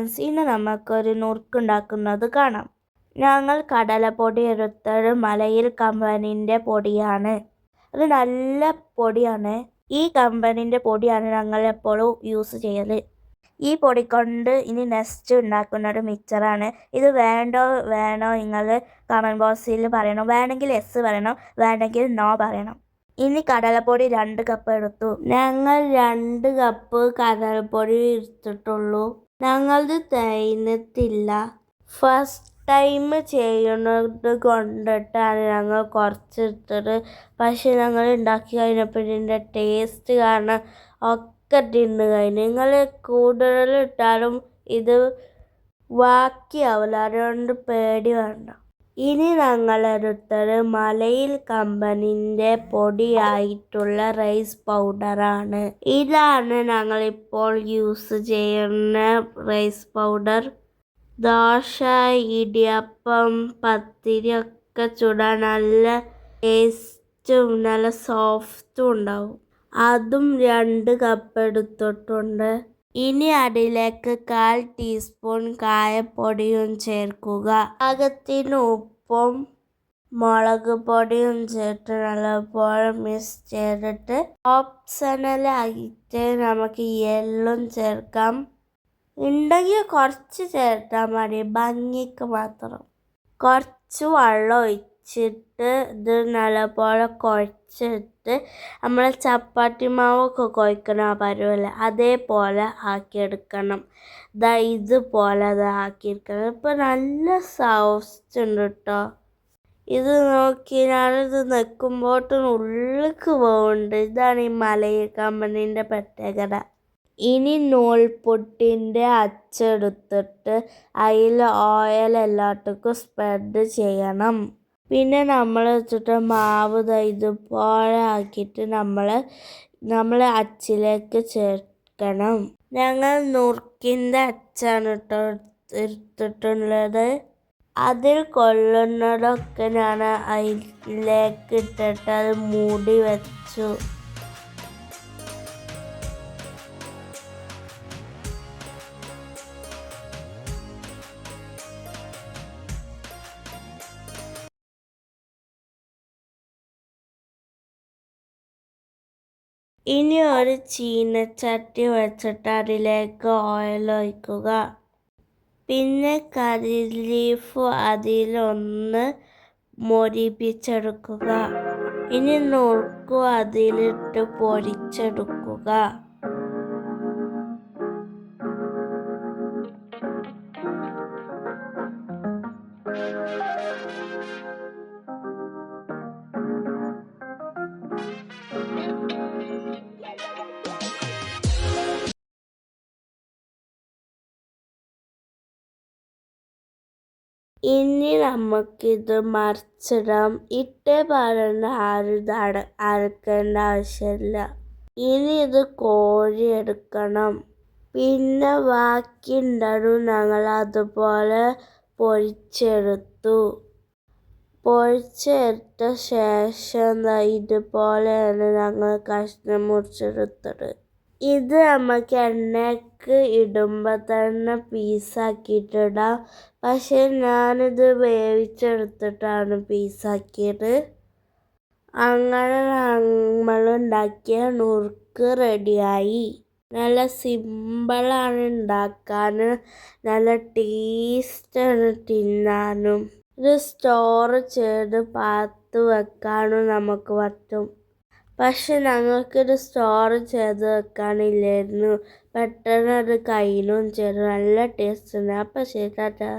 Friends ഇന്ന് നമുക്കൊരു നുറുക്കുണ്ടാക്കുന്നത് കാണാം. ഞങ്ങൾ കടലപ്പൊടി എടുത്തത് മലയിൽ കമ്പനിന്റെ പൊടിയാണ്. അത് നല്ല പൊടിയാണ്. ഈ കമ്പനിന്റെ പൊടിയാണ് ഞങ്ങൾ എപ്പോഴും യൂസ് ചെയ്യൽ ഈ പൊടി കൊണ്ട് ഇനി നെക്സ്റ്റ് ഉണ്ടാക്കുന്ന ഒരു മിക്സറാണ്. ഇത് വേണ്ടോ വേണോ നിങ്ങൾ കമന്റ് ബോക്സിൽ പറയണം. വേണമെങ്കിൽ എസ് പറയണം വേണമെങ്കിൽ നോ പറയണം. ഇനി കടലപ്പൊടി രണ്ട് കപ്പ് എടുത്തു. ഞങ്ങൾ രണ്ട് കപ്പ് കടലപ്പൊടി എടുത്തിട്ടുള്ളൂ. ഞങ്ങളത് തേഞ്ഞിട്ടില്ല ഫസ്റ്റ് ടൈം ചെയ്യുന്നത് കൊണ്ടിട്ടാണ് ഞങ്ങൾ കുറച്ച് എടുത്തത് പക്ഷെ ഞങ്ങൾ ഉണ്ടാക്കി കഴിഞ്ഞപ്പോൾ ഇതിന്റെ ടേസ്റ്റ് കാരണം ഒക്കെ തിന്നു കഴിഞ്ഞു. നിങ്ങൾ കൂടുതൽ ഇട്ടാലും ഇത് ബാക്കിയാവില്ല അതുകൊണ്ട് പേടി വേണ്ട. ഇനി ഞങ്ങളെടുത്തത് മലയിൽ കമ്പനിന്റെ പൊടിയായിട്ടുള്ള റൈസ് പൗഡറാണ്. ഇതാണ് ഞങ്ങളിപ്പോൾ യൂസ് ചെയ്യുന്ന റൈസ് പൗഡർ. ദോശ ഇടിയപ്പം പത്തിരി ഒക്കെ ചുടാൻ നല്ല ടേസ്റ്റും നല്ല സോഫ്റ്റും ഉണ്ടാവും. അതും രണ്ട് കപ്പ് എടുത്തിട്ടുണ്ട്. ഇനി അതിലേക്ക് കാൽ ടീസ്പൂൺ കായപ്പൊടിയും ചേർക്കുക. പാകത്തിന് ഉപ്പും മുളക് പൊടിയും ചേർത്ത് നല്ലപോലെ മിക്സ് ചെയ്തിട്ട് ഓപ്ഷണലായിട്ട് നമുക്ക് എള്ളും ചേർക്കാം. ഉണ്ടെങ്കിൽ കുറച്ച് ചേർത്താൽ മതി. ഭംഗിക്ക് മാത്രം. കുറച്ച് വെള്ളം ഒഴിച്ചിട്ട് ഇത് നല്ലപോലെ കുഴച്ചിട്ട് നമ്മൾ ചപ്പാത്തി മാവൊക്കെ കുഴക്കണ പരുവല്ല അതേപോലെ ആക്കിയെടുക്കണം. ഇതാ ഇതുപോലെ അത് ആക്കിയെടുക്കണം. ഇപ്പം നല്ല സോഫ്റ്റ് ഉണ്ട് കേട്ടോ ഇത് നോക്കി ഞാനിത് നിൽക്കുമ്പോട്ടും ഉള്ളിലേക്ക് പോകുന്നുണ്ട് ഇതാണ് ഈ മലയ കമ്പനീന്റെ പ്രത്യേകത. ഇനി നൂൽപുട്ടിന്റെ അച്ചെടുത്തിട്ട് അതിൽ ഓയിൽ എല്ലാവർക്കും സ്പ്രെഡ് ചെയ്യണം. പിന്നെ നമ്മൾ വെച്ചിട്ട് മാവ് ഇതുപോലെ ആക്കിയിട്ട് നമ്മൾ നമ്മൾ അച്ചിലേക്ക് ചേർക്കണം. ഞങ്ങൾ നുറുക്കിന്റെ അച്ചാണ് കേട്ടോ എടുത്തിട്ടുള്ളത്. അതിൽ കൊള്ളുന്നതൊക്കെ ഞാൻ അതിലേക്ക് ഇട്ടിട്ട് അത് മൂടി വെച്ചു. ഇനി ഒരു ചീനച്ചട്ടി വെച്ചിട്ട് അതിലേക്ക് ഓയിൽ ഒഴിക്കുക. പിന്നെ കറി ലീഫ് അതിലൊന്ന് മൊരിപ്പിച്ചെടുക്കുക. ഇനി നുറുക്കും അതിലിട്ട് പൊരിച്ചെടുക്കുക. ഇനി നമുക്കിത് മറിച്ചിടാം. ഇട്ടേ പറഞ്ഞ ആരും അട അരക്കേണ്ട ആവശ്യമില്ല. ഇനി ഇത് കോഴി കോരിയെടുക്കണം പിന്നെ ബാക്കി ഉണ്ടാവും ഞങ്ങൾ അതുപോലെ പൊരിച്ചെടുത്തു. പൊരിച്ചെടുത്ത ശേഷം ഇതുപോലെയാണ് ഞങ്ങൾ കഷ്ണം മുറിച്ചെടുത്തത്. ഇത് നമുക്ക് എണ്ണയ്ക്ക് ഇടുമ്പോൾ തന്നെ പീസാക്കിയിട്ടിടാം പക്ഷേ ഞാനിത് വേവിച്ചെടുത്തിട്ടാണ് പീസാക്കിയത് അങ്ങനെ നമ്മൾ ഉണ്ടാക്കിയ നുറുക്ക് റെഡിയായി നല്ല സിമ്പിളാണ് ഉണ്ടാക്കാൻ നല്ല ടേസ്റ്റാണ് തിന്നാനും. ഇത് സ്റ്റോർ ചെയ്ത് പാത്ത് വെക്കാനും നമുക്ക് പറ്റും. പക്ഷെ ഞങ്ങൾക്കൊരു സ്റ്റോർ ചെയ്ത് വെക്കാനില്ലായിരുന്നു. പെട്ടെന്ന് അത് കയ്യിലും ചെയ്തു. നല്ല ടേസ്റ്റ് ഉണ്ട്. അപ്പം ശരി ടാറ്റാ.